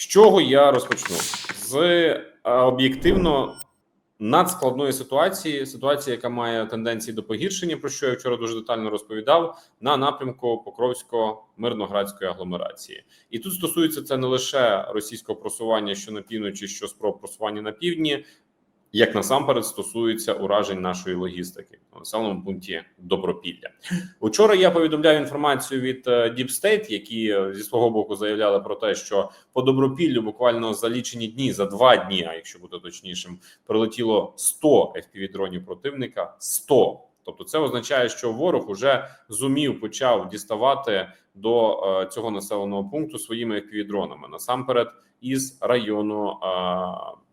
З чого я розпочну? З е, об'єктивно надскладної ситуації, ситуації, яка має тенденції до погіршення, про що я вчора дуже детально розповідав, на напрямку Покровсько-мирноградської агломерації. І тут стосується це не лише російського просування, що на півночі, що спроб просування на півдні. Як насамперед стосується уражень нашої логістики у населеному пункті Добропілля, учора я повідомляв інформацію від е, Deep State, які е, зі свого боку заявляли про те, що по добропіллю буквально за лічені дні, за два дні, а якщо бути точнішим, прилетіло 100 fpv дронів противника. 100. Тобто, це означає, що ворог уже зумів почав діставати до е, цього населеного пункту своїми fpv дронами насамперед із району.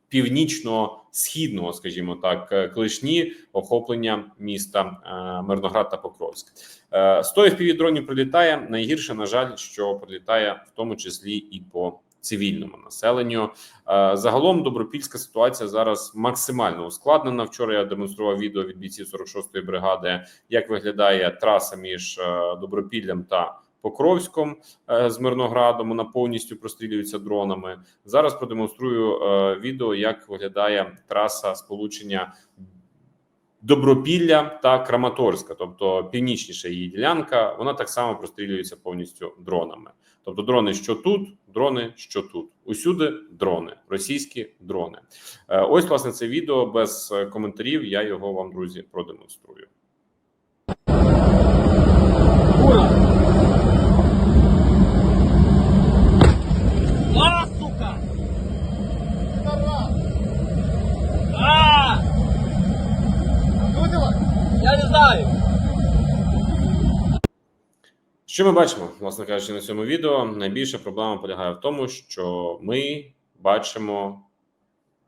Е, Північно-східного, скажімо так, е, клишні охоплення міста е, Мирноград та Покровськ. Е, 100 fpv дронів прилітає. Найгірше, на жаль, що прилітає в тому числі і по цивільному населенню. Е, Загалом добропільська ситуація зараз максимально ускладнена. Вчора я демонстрував відео від бійців 46-ї бригади, як виглядає траса між е, Добропіллям та Покровськом е, з Мирноградом. Вона повністю прострілюється дронами. Зараз продемонструю е, відео, як виглядає траса сполучення. Добропілля та Краматорська, тобто північніша її ділянка, вона так само прострілюється повністю дронами. Тобто, дрони, що тут, дрони, що тут, усюди дрони, російські дрони. Е, Ось власне це відео без коментарів. Я його вам, друзі, продемонструю. А, сука! А! Знаю. Що ми бачимо, власне кажучи, на цьому відео? Найбільша проблема полягає в тому, що ми бачимо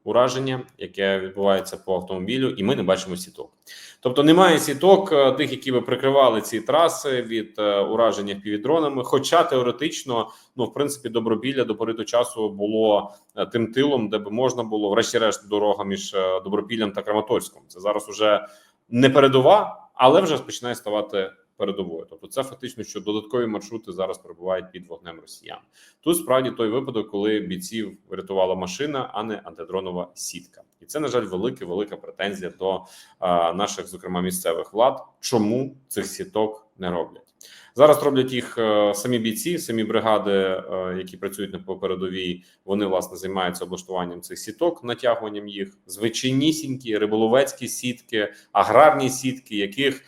ураження, яке відбувається по автомобілю, і ми не бачимо сіток. Тобто немає сіток е, тих, які би прикривали ці траси від е, ураження півдронами. Хоча теоретично, ну в принципі, добробілля до пори до часу було е, тим тилом, де би можна було, врешті-решт, дорога між добропіллям та Краматорськом. Це зараз уже не передова, але вже починає ставати передовою. Тобто, це фактично, що додаткові маршрути зараз перебувають під вогнем росіян. Тут справді той випадок, коли бійців врятувала машина, а не антидронова сітка, і це на жаль, велика велика претензія до а, наших, зокрема місцевих влад. Чому цих сіток не роблять? Зараз роблять їх е, самі бійці, самі бригади, е, які працюють на передовій. Вони власне займаються облаштуванням цих сіток, натягуванням їх звичайнісінькі риболовецькі сітки, аграрні сітки, яких е,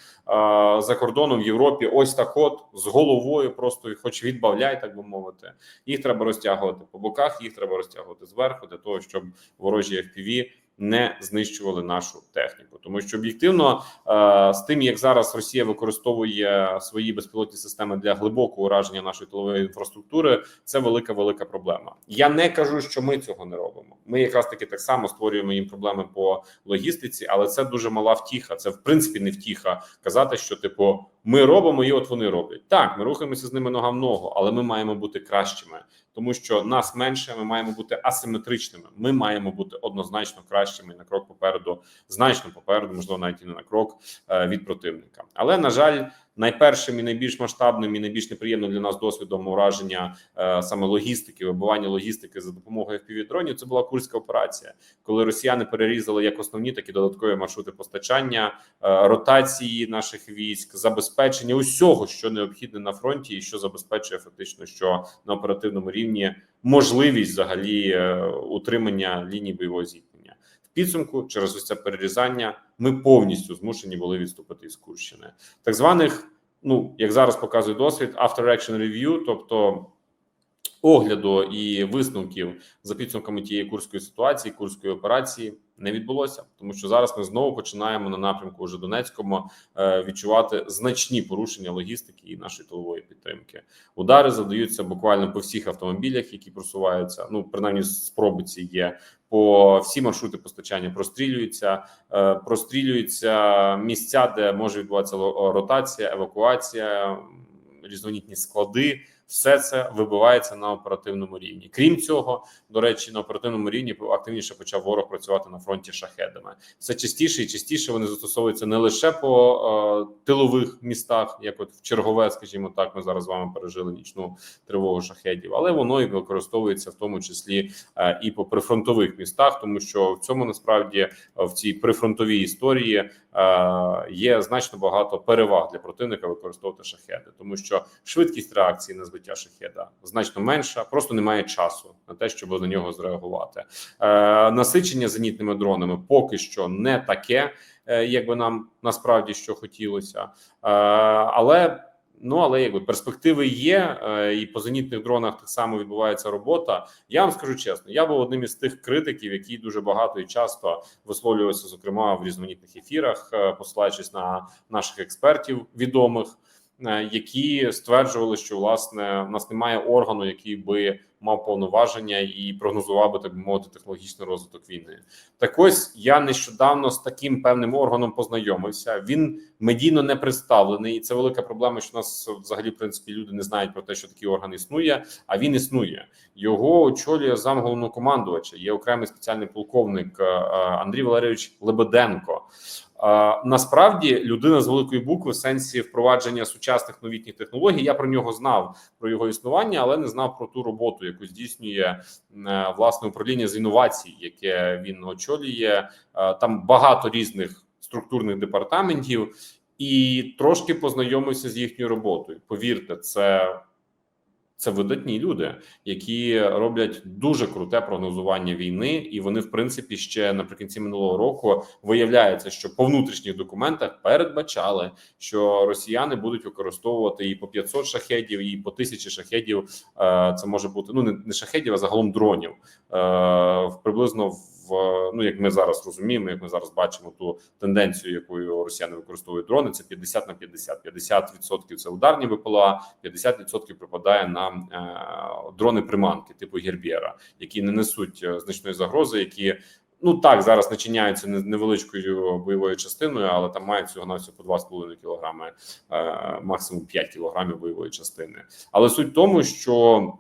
за кордоном в Європі ось так, от з головою, просто хоч відбавляй, так би мовити. Їх треба розтягувати по боках, їх треба розтягувати зверху для того, щоб ворожі FPV не знищували нашу техніку, тому що об'єктивно е, з тим, як зараз Росія використовує свої безпілотні системи для глибокого ураження нашої тилової інфраструктури, це велика велика проблема. Я не кажу, що ми цього не робимо. Ми якраз таки так само створюємо їм проблеми по логістиці, але це дуже мала втіха. Це в принципі не втіха казати, що типу ми робимо, і от вони роблять. Так, ми рухаємося з ними нога в ногу, але ми маємо бути кращими, тому що нас менше. Ми маємо бути асиметричними. Ми маємо бути однозначно кращими на крок попереду, значно попереду, можливо, навіть і не на крок е, від противника. Але на жаль, найпершим і найбільш масштабним і найбільш неприємним для нас досвідом ураження е, саме логістики, вибивання логістики за допомогою FPV-дронів, Це була курська операція, коли росіяни перерізали як основні, так і додаткові маршрути постачання, е, ротації наших військ, забезпечення усього, що необхідне на фронті, і що забезпечує фактично, що на оперативному рівні можливість взагалі е, утримання лінії бойового зіткнення. Підсумку через ось це перерізання ми повністю змушені були відступити із Курщини, так званих. Ну, як зараз показує досвід, after action review, тобто огляду і висновків за підсумками тієї курської ситуації, курської операції не відбулося, тому що зараз ми знову починаємо на напрямку вже Донецькому е, відчувати значні порушення логістики і нашої тилової підтримки. Удари завдаються буквально по всіх автомобілях, які просуваються. Ну принаймні спроби ці є. По всі маршрути постачання прострілюються, е, прострілюються місця, де може відбуватися ротація, евакуація, різноманітні склади. Все це вибивається на оперативному рівні. Крім цього, до речі, на оперативному рівні активніше почав ворог працювати на фронті шахедами. Все частіше і частіше вони застосовуються не лише по е, тилових містах, як от в чергове, скажімо так, ми зараз з вами пережили нічну тривогу шахедів, але воно і використовується в тому числі е, і по прифронтових містах, тому що в цьому насправді е, в цій прифронтовій історії є значно багато переваг для противника використовувати шахеди, тому що швидкість реакції на збиття шахеда значно менша, просто немає часу на те, щоб на нього зреагувати. Е, насичення зенітними дронами поки що не таке, е, як би нам насправді що хотілося, е, але. Ну, але якби перспективи є, е, і по зенітних дронах так само відбувається робота. Я вам скажу чесно, я був одним із тих критиків, які дуже багато і часто висловлювався, зокрема в різноманітних ефірах, е, посилаючись на наших експертів відомих, е, які стверджували, що власне в нас немає органу, який би мав повноваження і прогнозував би так би мовити технологічний розвиток війни. Так ось я нещодавно з таким певним органом познайомився. Він медійно не представлений, і це велика проблема. Що у нас взагалі в принципі люди не знають про те, що такий орган існує. А він існує. Його очолює зам головнокомандувача. Є окремий спеціальний полковник е, е, Андрій Валерійович Лебеденко. Насправді людина з великої букви в сенсі впровадження сучасних новітніх технологій. Я про нього знав про його існування, але не знав про ту роботу, яку здійснює е, власне управління з інновацій, яке він очолює. Е, Там багато різних структурних департаментів, і трошки познайомився з їхньою роботою. Повірте, це. Це видатні люди, які роблять дуже круте прогнозування війни, і вони, в принципі, ще наприкінці минулого року виявляється, що по внутрішніх документах передбачали, що росіяни будуть використовувати і по 500 шахедів, і по 1000 шахедів. Е, Це може бути ну не шахедів, а загалом дронів. Е, Приблизно в ну як ми зараз розуміємо, як ми зараз бачимо ту тенденцію, якою росіяни використовують дрони. Це 50 на 50. 50% – це ударні ВПЛА, 50% припадає на е, дрони приманки типу Гербєра, які не несуть е, значної загрози, які ну так зараз начиняються невеличкою бойовою частиною, але там мають всього на всього по 2,5 кілограми, е, максимум 5 кілограмів бойової частини. Але суть в тому, що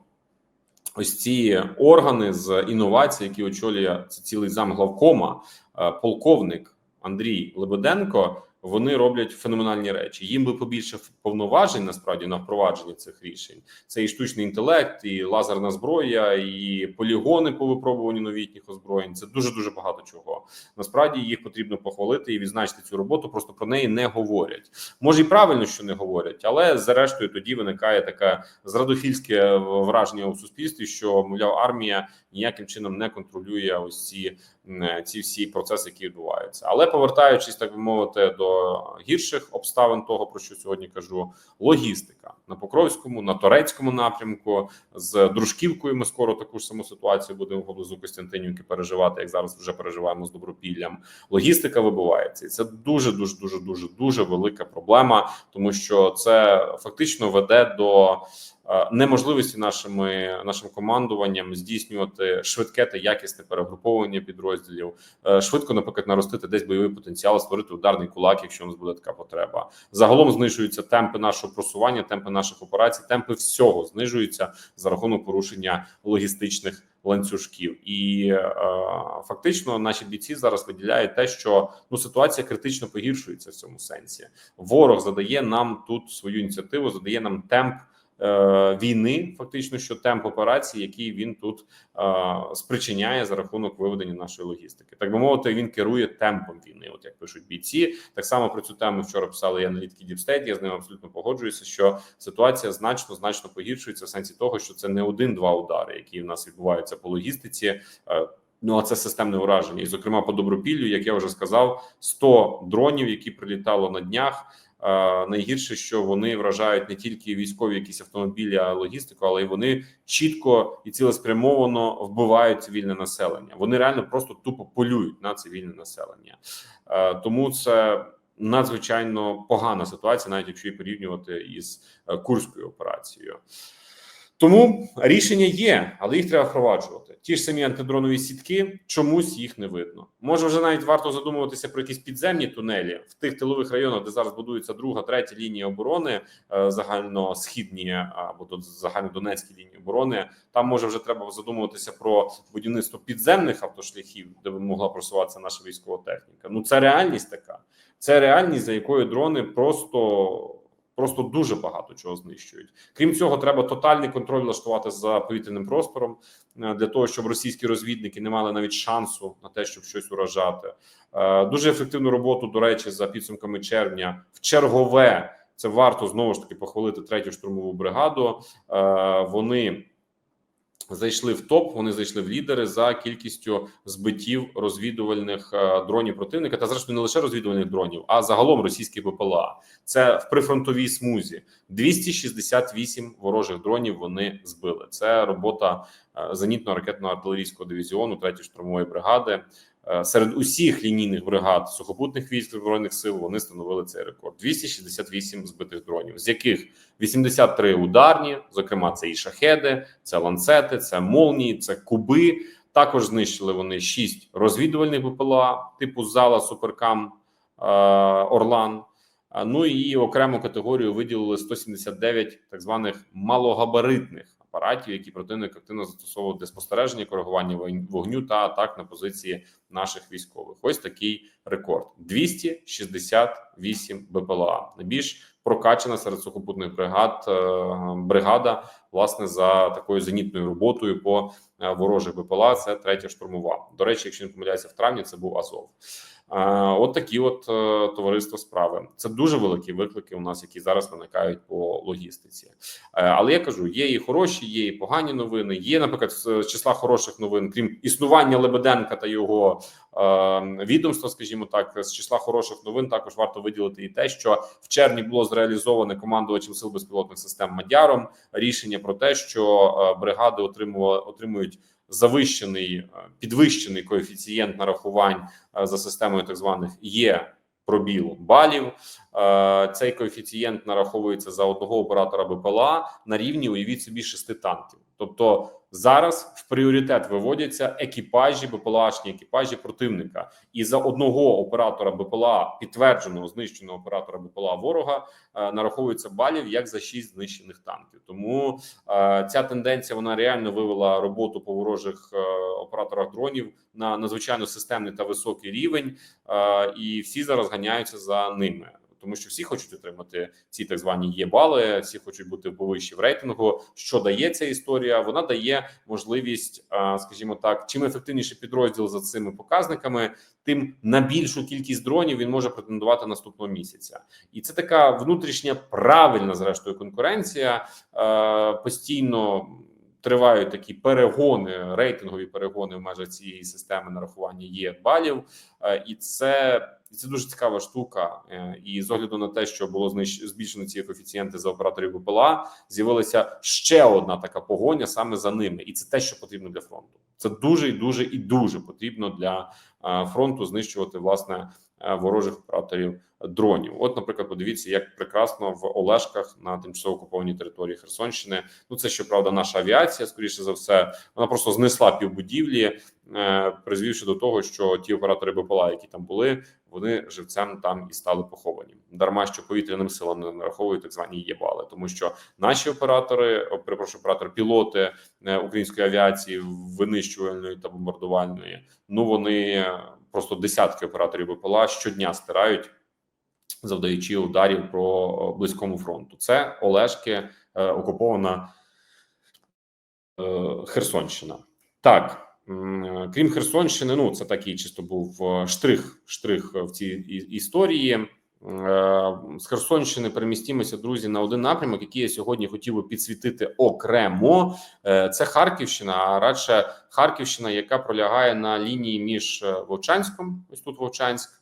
ось ці органи з інновацій, які очолює це цілий зам главкома, е, полковник Андрій Лебеденко. Вони роблять феноменальні речі. Їм би побільше повноважень насправді на впровадження цих рішень. Це і штучний інтелект, і лазерна зброя, і полігони по випробуванню новітніх озброєнь. Це дуже дуже багато чого. Насправді їх потрібно похвалити і відзначити цю роботу. Просто про неї не говорять. Може і правильно, що не говорять, але зрештою тоді виникає таке зрадофільське враження у суспільстві, що мовляв армія ніяким чином не контролює ось ці, ці всі процеси, які відбуваються. Але повертаючись, так би мовити, до гірших обставин того, про що сьогодні кажу, логістика на Покровському, на Торецькому напрямку з Дружківкою. Ми скоро таку ж саму ситуацію будемо поблизу Костянтинівки переживати, як зараз вже переживаємо з Добропіллям. Логістика вибувається, і це дуже дуже дуже дуже дуже велика проблема, тому що це фактично веде до неможливості нашими нашим командуванням здійснювати швидке та якісне перегруповування підрозділів, е, швидко, наприклад, наростити десь бойовий потенціал, створити ударний кулак, якщо у нас буде така потреба. Загалом знижуються темпи нашого просування, темпи наших операцій, темпи всього знижуються за рахунок порушення логістичних ланцюжків. І е, фактично наші бійці зараз виділяють те, що ну ситуація критично погіршується в цьому сенсі. Ворог задає нам тут свою ініціативу, задає нам темп. Е, Війни, фактично, що темп операції, який він тут е, спричиняє за рахунок виведення нашої логістики, так би мовити, він керує темпом війни. От як пишуть бійці, так само про цю тему вчора писали і аналітики Діпстейт. Я з ним абсолютно погоджуюся, що ситуація значно значно погіршується в сенсі того, що це не один-два удари, які в нас відбуваються по логістиці. Е, Ну, а це системне ураження, і зокрема по добропіллю, як я вже сказав, 100 дронів, які прилітало на днях. Найгірше, що вони вражають не тільки військові якісь автомобілі, а логістику, але й вони чітко і цілеспрямовано вбивають цивільне населення. Вони реально просто тупо полюють на цивільне населення. Тому це надзвичайно погана ситуація, навіть якщо її порівнювати із е, курською операцією. Тому рішення є, але їх треба впроваджувати. ті ж самі антидронові сітки, чомусь їх не видно. Може, вже навіть варто задумуватися про якісь підземні тунелі в тих тилових районах, де зараз будується друга, третя лінія оборони, е, загальносхідні або тут загальнодонецькі лінії оборони. Там може вже треба задумуватися про будівництво підземних автошляхів, де би могла просуватися наша військова техніка. Ну це реальність така. Це реальність, за якою дрони просто. Просто дуже багато чого знищують. Крім цього, треба тотальний контроль влаштувати за повітряним простором е, для того, щоб російські розвідники не мали навіть шансу на те, щоб щось уражати. Е, Дуже ефективну роботу, до речі, за підсумками червня в чергове. Це варто знову ж таки похвалити третю штурмову бригаду. Е, Вони зайшли в топ. Вони зайшли в лідери за кількістю збиттів розвідувальних е, дронів противника. Та зрештою не лише розвідувальних дронів, а загалом російських БПЛА. Це в прифронтовій смузі. 268 ворожих дронів вони збили. Це робота е, зенітно-ракетного артилерійського дивізіону 3-ї штурмової бригади. Е, Серед усіх лінійних бригад сухопутних військ збройних сил вони становили цей рекорд: 268 збитих дронів, з яких 83 ударні, зокрема, це і шахеди, це ланцети, це молнії, це куби. Також знищили вони 6 розвідувальних БПЛА типу зала Суперкам е, Орлан. Ну і окрему категорію виділили 179 так званих малогабаритних апаратів, які противник активно застосовував для спостереження, коригування вогню та атак на позиції наших військових. Ось такий рекорд: 268 БПЛА. Найбільш прокачана серед сухопутних бригад е, бригада, власне, за такою зенітною роботою по е, ворожих БПЛА. Це третя штурмова. До речі, якщо не помиляюся, в травні це був Азов. Е, От такі от е, товариства справи. Це дуже великі виклики у нас, які зараз виникають по логістиці. Е, Але я кажу: є і хороші, є і погані новини. Є, наприклад, з числа хороших новин, крім існування Лебеденка та його відомства, скажімо так, з числа хороших новин також варто виділити і те, що в червні було зреалізоване командувачем сил безпілотних систем Мадяром рішення про те, що бригади отримували отримують завищений е, підвищений коефіцієнт нарахувань е, за системою так званих є пробіл балів. Е, Цей коефіцієнт нараховується за одного оператора БПЛА на рівні уявіть собі шести танків. Тобто зараз в пріоритет виводяться екіпажі, БПЛАшні екіпажі противника, і за одного оператора БПЛА, підтвердженого знищеного оператора БПЛА ворога, е, нараховується балів як за шість знищених танків. Тому е, ця тенденція вона реально вивела роботу по ворожих е, операторах дронів на надзвичайно системний та високий рівень, і всі зараз ганяються за ними. Тому що всі хочуть отримати ці так звані є бали, всі хочуть бути повищі в рейтингу. Що дає ця історія? Вона дає можливість, скажімо так, чим ефективніший підрозділ за цими показниками, тим на більшу кількість дронів він може претендувати наступного місяця. І це така внутрішня правильна, зрештою, конкуренція постійно. Тривають такі перегони, рейтингові перегони в межах цієї системи нарахування є балів, Е, і це це дуже цікава штука. Е, І з огляду на те, що було збільшено ці коефіцієнти за операторів БПЛА, з'явилася ще одна така погоня саме за ними, і це те, що потрібно для фронту. Це дуже і дуже і дуже потрібно для е, фронту знищувати власне ворожих операторів дронів. От, наприклад, подивіться, як прекрасно в Олешках на тимчасово окупованій території Херсонщини. Ну це щоправда, наша авіація, скоріше за все, вона просто знесла півбудівлі, е, призвівши до того, що ті оператори БПЛА, які там були, вони живцем там і стали поховані. Дарма що повітряним силам не нараховують так звані єбали, тому що наші оператори, перепрошую, оператори, пілоти е, української авіації винищувальної та бомбардувальної, ну вони е, просто десятки операторів БПЛА щодня стирають завдаючи ударів по близькому фронту. Це Олешки, е, окупована е, Херсонщина. Так. е, Крім Херсонщини, ну це такий чисто був е, штрих, штрих в цій історії. Е, З Херсонщини перемістімося, друзі, на один напрямок, який я сьогодні хотів би підсвітити окремо. Е, Це Харківщина, а радше Харківщина, яка пролягає на лінії між е, Вовчанськом, ось тут Вовчанськ,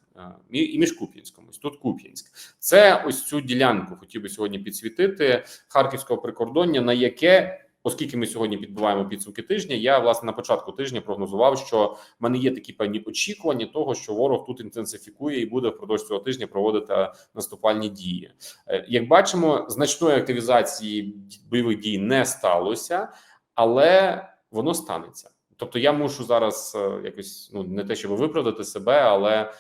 і між Куп'янськом, ось тут Куп'янськ. Це ось цю ділянку хотів би сьогодні підсвітити харківського прикордоння, на яке. Оскільки ми сьогодні підбиваємо підсумки тижня, я власне на початку тижня прогнозував, що в мене є такі певні очікування того, що ворог тут інтенсифікує і буде впродовж цього тижня проводити наступальні дії. Е, Як бачимо, значної активізації бойових дій не сталося, але воно станеться. Тобто, я мушу зараз е, якось ну не те, щоб виправдати себе, але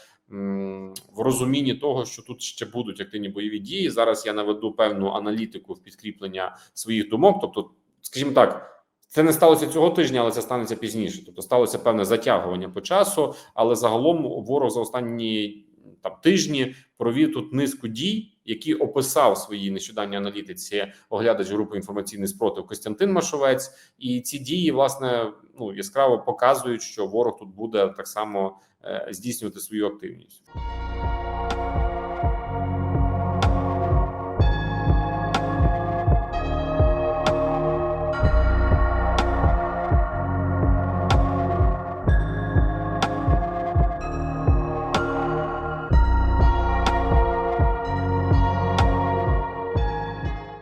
в розумінні того, що тут ще будуть активні бойові дії. Зараз я наведу певну аналітику в підкріплення своїх думок. Тобто, скажімо так. Це не сталося цього тижня, але це станеться пізніше. Тобто сталося певне затягування по часу, але загалом ворог за останні там тижні провів тут низку дій, які описав в своїй нещодавній аналітиці оглядач групи інформаційний спротив Костянтин Машовець. І ці дії власне ну яскраво показують, що ворог тут буде так само е, здійснювати свою активність.